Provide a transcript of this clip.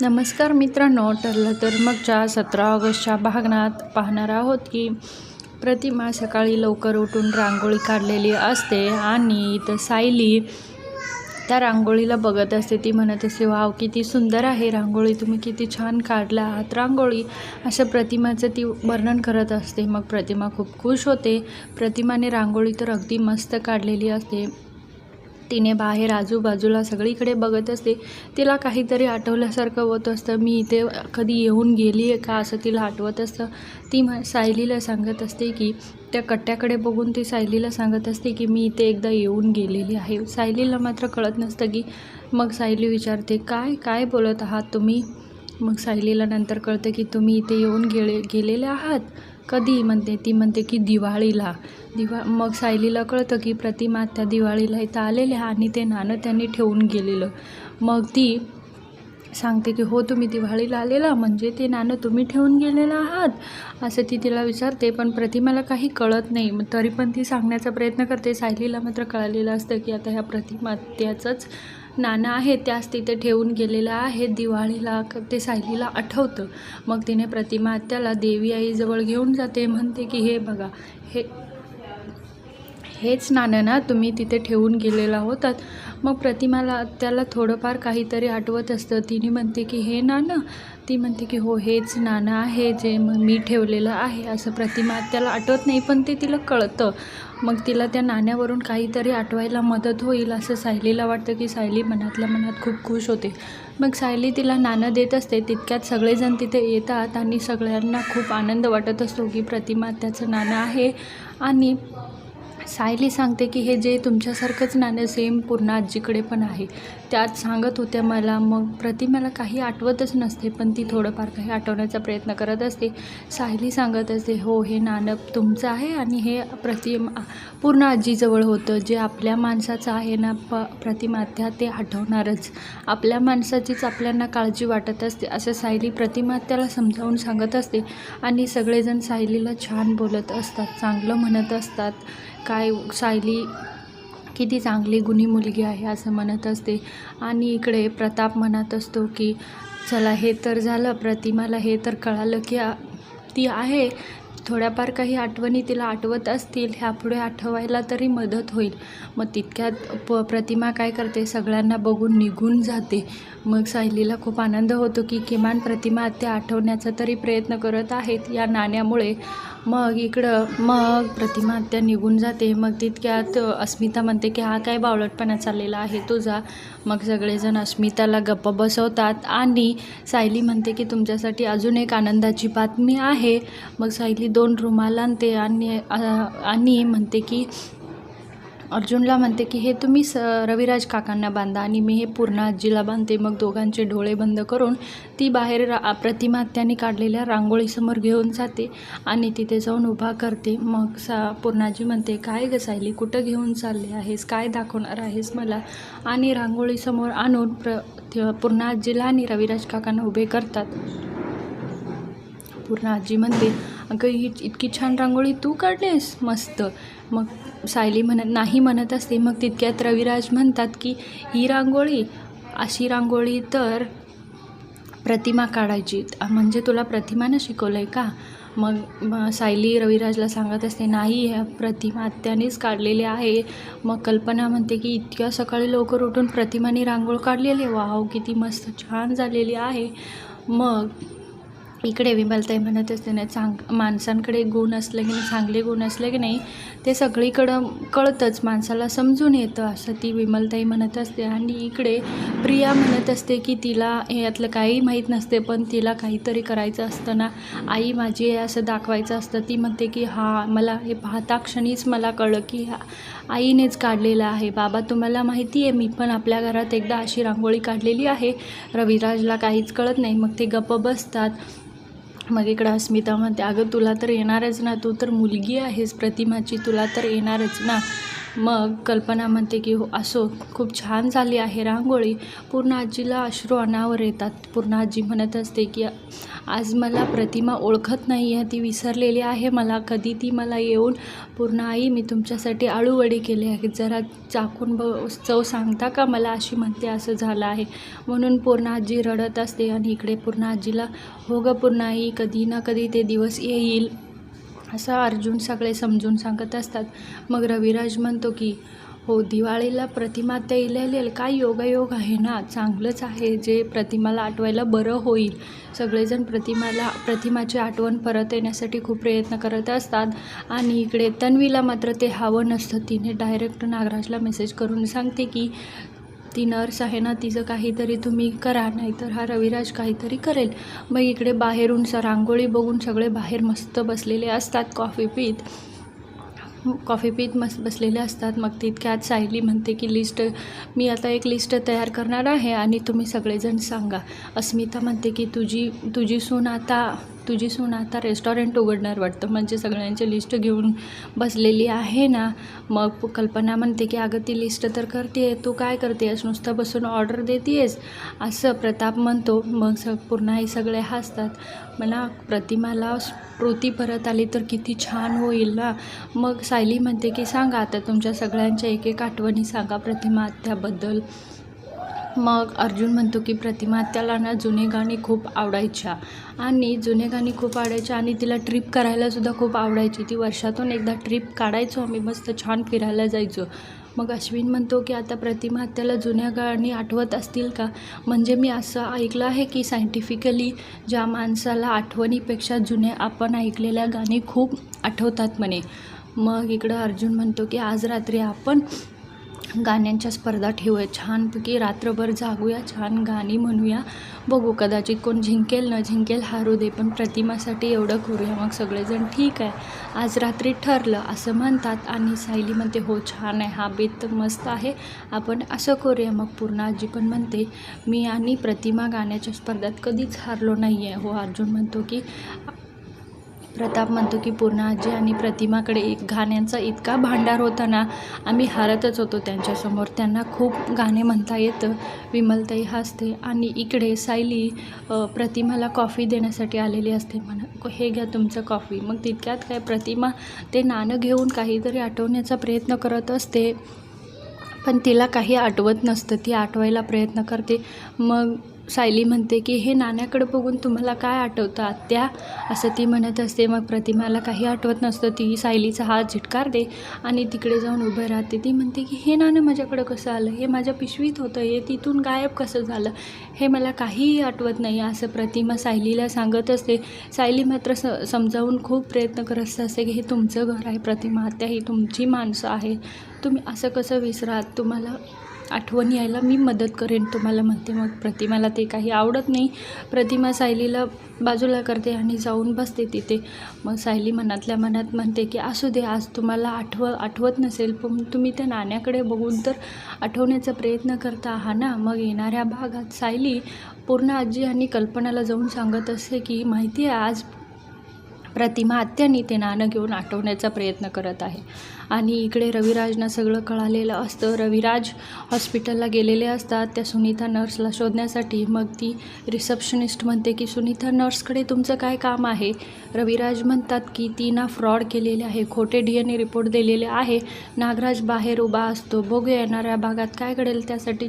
नमस्कार मित्रांनो ठरलं तर मगच्या सतरा ऑगस्टच्या भागनात पाहणार आहोत की प्रतिमा सकाळी लवकर उठून रांगोळी काढलेली असते आणि इथं सायली त्या रांगोळीला बघत असते. ती म्हणत असते वाव किती सुंदर आहे रांगोळी तुम्ही किती छान काढला आहात रांगोळी. अशा प्रतिमाचं ती वर्णन करत असते. मग प्रतिमा खूप खुश होते. प्रतिमाने रांगोळी तर अगदी मस्त काढलेली असते. तिने बाहेर आजूबाजूला सगळीकडे बघत असते. तिला काहीतरी आठवल्यासारखं होत असतं. मी इथे कधी येऊन गेली आहे का असं तिला आठवत असतं. ती मा सायलीला सांगत असते की त्या कट्ट्याकडे बघून ती सायलीला सांगत असते की मी इथे एकदा येऊन गेलेली आहे. सायलीला मात्र कळत नसतं की मग सायली विचारते काय काय बोलत आहात तुम्ही? मग सायलीला नंतर कळतं की तुम्ही इथे येऊन गेले गेलेले आहात? कधी म्हणते ती म्हणते की दिवाळीला. दिवा मग सायलीला कळतं की प्रतिमा त्या दिवाळीला इथं आलेल्या आणि ते नाणं त्यांनी ठेवून गेलेलं. मग ती सांगते की हो तुम्ही दिवाळीला आलेला म्हणजे ते नाणं तुम्ही ठेवून गेलेलं आहात. असं ती तिला विचारते पण प्रतिमाला काही कळत नाही. मग तरी पण ती सांगण्याचा प्रयत्न करते. सायलीला मात्र कळलेलं असतं की आता ह्या प्रतिमा त्याचंच नाना आहे त्याच तिथे ठेवून गेलेलं आहे. दिवाळीला ते सायलीला आठवतं. मग तिने प्रतिमा त्याला देवी आईजवळ घेऊन जाते. म्हणते की हे बघा हे हेच नाणं ना तुम्ही तिथे ठेवून गेलेला होतात मग प्रतिमाला त्याला थोडंफार काहीतरी आठवत असतं. तिने म्हणते की हे नाणं. ती म्हणते की हो हेच नाणं आहे जे मग मी ठेवलेलं आहे. असं प्रतिमा त्याला आठवत नाही पण ते तिला कळतं. मग तिला त्या नाण्यावरून काहीतरी आठवायला मदत होईल असं सायलीला वाटतं की सायली मनातल्या मनात खूप खुश होते. मग सायली तिला नाणं देत असते. तितक्यात सगळेजण तिथे येतात आणि सगळ्यांना खूप आनंद वाटत असतो की प्रतिमा त्याचं नाणं आहे आणि सायली सांगते की हे जे तुमच्यासारखंच नाणं सेम पूर्ण आजीकडे पण आहे. त्यात सांगत होत्या मला मग प्रतिमाला काही आठवतच नसते पण ती थोडंफार काही आठवण्याचा प्रयत्न करत असते. सायली सांगत असते हो हे नाणं तुमचं आहे आणि हे प्रतिमा पूर्ण आजीजवळ होतं. जे आपल्या माणसाचं आहे ना प प्रतिमा त्या ते आठवणारच. आपल्या माणसाचीच आपल्याला काळजी वाटत असते असं सायली प्रतिमा त्याला समजावून सांगत असते. आणि सगळेजण सायलीला छान बोलत असतात चांगलं म्हणत असतात. काय सायली किती चांगली गुणी मुलगी आहे असं म्हणत असते. आणि इकडे प्रताप म्हणत असतो की चला हे तर झालं प्रतिमाला हे तर कळालं की ती आहे. थोड्याफार काही आठवणी तिला आठवत असतील ह्यापुढे आठवायला तरी मदत होईल. मग तितक्यात प प्रतिमा काय करते? सगळ्यांना बघून निघून जाते. मग सायलीला खूप आनंद होतो की किमान प्रतिमा ते आठवण्याचा तरी प्रयत्न करत आहेत. या नाण्यामुळे मग इकडं मग प्रतिमा त्या निघून जाते. मग तितक्यात अस्मिता म्हणते की हा काय बावळटपणा चाललेला आहे तुझा? मग सगळेजण अस्मिताला गप्प बसवतात आणि सायली म्हणते की तुमच्यासाठी अजून एक आनंदाची बातमी आहे. मग सायली दोन रुमाल आणते आणि आणि म्हणते की अर्जुनला म्हणते की हे तुम्ही स रविराज काकांना बांधा आणि मी हे पूर्ण आजीला बांधते. मग दोघांचे डोळे बंद करून ती बाहेर रा प्रतिमा त्याने काढलेल्या रांगोळीसमोर घेऊन जाते आणि तिथे जाऊन उभा करते. मग सा पूर्णाजी म्हणते काय ग सायली कुठं घेऊन चालले आहेस? काय दाखवणार आहेस मला? आणि रांगोळीसमोर आणून प्र ते आजीला आणि रविराज काकांना उभे करतात. पूर्ण आजी म्हणते अगं ही इतकी छान रांगोळी तू काढलीस मस्त. मग सायली म्हणत नाही म्हणत असते मग तितक्यात रविराज म्हणतात की ही रांगोळी अशी रांगोळी तर प्रतिमा काढायची. म्हणजे तुला प्रतिमानं शिकवलं आहे का? मग सायली रविराजला सांगत असते नाही ह्या प्रतिमा त्यानेच काढलेली आहे. मग कल्पना म्हणते की इतक्या सकाळी लवकर उठून प्रतिमाने रांगोळ काढलेली आहे. वाव किती मस्त छान झालेली आहे. मग इकडे विमलताई म्हणत असते ना चांग माणसांकडे गुण असले की नाही चांगले गुण असले की नाही ते सगळीकडं कळतंच माणसाला समजून येतं असं ती विमलताई म्हणत असते. आणि इकडे प्रिया म्हणत असते की तिला यातलं काही माहीत नसते पण तिला काहीतरी करायचं असतं ना आई माझी आहे असं दाखवायचं असतं. ती म्हणते की हा मला हे पाहता क्षणीच मला कळलं की आईनेच काढलेलं आहे. बाबा तुम्हाला माहिती आहे मी पण आपल्या घरात एकदा अशी रांगोळी काढलेली आहे. रविराजला काहीच कळत नाही. मग ते गप्प बसतात. मग इकडं अस्मिता म्हणते अगं तुला तर येणारच ना तू तर मुलगी आहेस प्रतिमाची तुला तर येणारच ना. मग कल्पना म्हणते की हो असो खूप छान झाली आहे रांगोळी. पूर्ण आजीला अश्रू अनावर येतात. पूर्ण आजी म्हणत असते की आज मला प्रतिमा ओळखत नाही आहे ती विसरलेली आहे मला कधी ती मला येऊन पूर्ण आई मी तुमच्यासाठी आळूवडी केली आहे जरा चाकून ब चव सांगता का मला? अशी म्हणते असं झालं आहे. म्हणून पूर्ण आजी रडत असते आणि इकडे पूर्ण आजीला हो ग पूर्ण आई कधी ना कधी ते दिवस येईल असं अर्जुन सगळे समजून सांगत असतात. मग रविराज म्हणतो की हो दिवाळीला प्रतिमा त्या काय योगायोग आहे ना? चांगलंच आहे जे प्रतिमाला आठवायला बरं होईल. सगळेजण प्रतिमाला प्रतिमाची आठवण परत येण्यासाठी खूप प्रयत्न करत असतात. आणि इकडे तन्वीला मात्र ते हवं नसतं. तिने डायरेक्ट नागराजला मेसेज करून सांगते की ती नर्स आहे ना तिचं काहीतरी तुम्ही करा नाहीतर हा रविराज काहीतरी करेल. मग इकडे बाहेरून स रांगोळी बघून सगळे बाहेर मस्त बसलेले असतात कॉफी पीत. कॉफी पीत मस्त बसलेले असतात. मग तितक्यात सायली म्हणते की लिस्ट मी आता एक लिस्ट तयार करणार आहे आणि तुम्ही सगळेजण सांगा. अस्मिता म्हणते की तुझी तुझी सून आता तुझी सून आता रेस्टॉरंट उघडणार वाटतं. म्हणजे सगळ्यांची लिस्ट घेऊन बसलेली आहे ना. मग कल्पना म्हणते की अगं ती लिस्ट तर करते तू काय करते आहेस नुसतं बसून ऑर्डर देतेस असं प्रताप म्हणतो. मग स पुन्हा हे सगळे हसतात. मला प्रतिमाला स्मृती परत आली तर किती छान होईल ना. मग सायली म्हणते की सांगा आता तुमच्या सगळ्यांच्या एक एक आठवणी सांगा प्रतिमा त्याबद्दल मग अर्जुन म्हणतो की प्रतिमा त्याला ना जुने गाणी खूप आवडायच्या आणि जुने गाणी खूप आवडायच्या आणि तिला ट्रिप करायलासुद्धा खूप आवडायची. ती वर्षातून एकदा ट्रिप काढायचो आम्ही मस्त छान फिरायला जायचो. मग अश्विन म्हणतो की आता प्रतिमा त्याला जुन्या गाणी आठवत असतील का? म्हणजे मी असं ऐकलं आहे की सायंटिफिकली ज्या माणसाला आठवणीपेक्षा जुने आपण ऐकलेल्या गाणी खूप आठवतात म्हणे. मग इकडं अर्जुन म्हणतो की आज रात्री आपण गाण्यांच्या स्पर्धा ठेवूया. छानपैकी रात्रभर जागूया छान गाणी म्हणूया. बघू कदाचित कोण जिंकेल न जिंकेल हारू दे पण प्रतिमासाठी एवढं करूया. मग सगळेजण ठीक आहे. आज रात्री ठरलं असं म्हणतात आणि सायली म्हणते हो छान आहे हा बेत मस्त आहे. आपण असं करूया. मग पूर्ण आजी पण म्हणते मी आणि प्रतिमा गाण्याच्या स्पर्धेत कधीच हारलो नाही आहे हो अर्जुन म्हणतो की प्रताप म्हणतो की पूर्ण आजी आणि प्रतिमाकडे एक गाण्यांचा इतका भांडार होता ना आम्ही हारतच होतो त्यांच्यासमोर. त्यांना खूप गाणे म्हणता येतं. विमलताई हसते आणि इकडे सायली प्रतिमाला कॉफी देण्यासाठी आलेली असते. म्हणा हे घ्या तुमचं कॉफी. मग तितक्यात काय प्रतिमा ते नाणं घेऊन काहीतरी आठवण्याचा प्रयत्न करत असते पण तिला काही आठवत नसतं. ती आठवायला प्रयत्न करते. मग सायली म्हणते की हे नाण्याकडं बघून तुम्हाला काय आठवतं आत्या? असं ती म्हणत असते. मग प्रतिमाला काही आठवत नसतं. ती सायलीचा हात झिटकार दे आणि तिकडे जाऊन उभं राहते. ती म्हणते की हे नाणं माझ्याकडं कसं आलं? हे माझ्या पिशवीत होतं. हे तिथून गायब कसं झालं? हे मला काहीही आठवत नाही असं प्रतिमा सायलीला सांगत असते. सायली मात्र स समजावून खूप प्रयत्न करत असते की हे तुमचं घर आहे प्रतिमा आत्या ही तुमची माणसं आहे तुम्ही असं कसं विसरात? तुम्हाला आठवण यायला मी मदत करेन तुम्हाला म्हणते. मग प्रतिमाला ते काही आवडत नाही. प्रतिमा सायलीला बाजूला करते आणि जाऊन बसते तिथे. मग सायली मनातल्या मनात म्हणते की असू दे आज तुम्हाला आठव आठवत नसेल पण तुम्ही त्या नाण्याकडे बघून तर आठवण्याचा प्रयत्न करता हा ना? मग येणाऱ्या भागात सायली पूर्ण आजी आणि कल्पनाला जाऊन सांगत असते की माहिती आहे आज प्रतिमा आत्यानी ते नाणं घेऊन आठवण्याचा प्रयत्न करत आहे. आणि इकडे रविराजना सगळं कळालेलं असतं. रविराज हॉस्पिटलला गेलेले असतात. त्या सुनीता नर्सला शोधण्यासाठी. मग ती रिसेप्शनिस्ट म्हणते की सुनीता नर्सकडे तुमचं काय काम आहे? रविराज म्हणतात की ती ना फ्रॉड केलेले आहे. खोटे डी एन ए रिपोर्ट दिलेले आहे. नागराज बाहेर उभा असतो. बघू येणाऱ्या भागात काय घडेल त्यासाठी.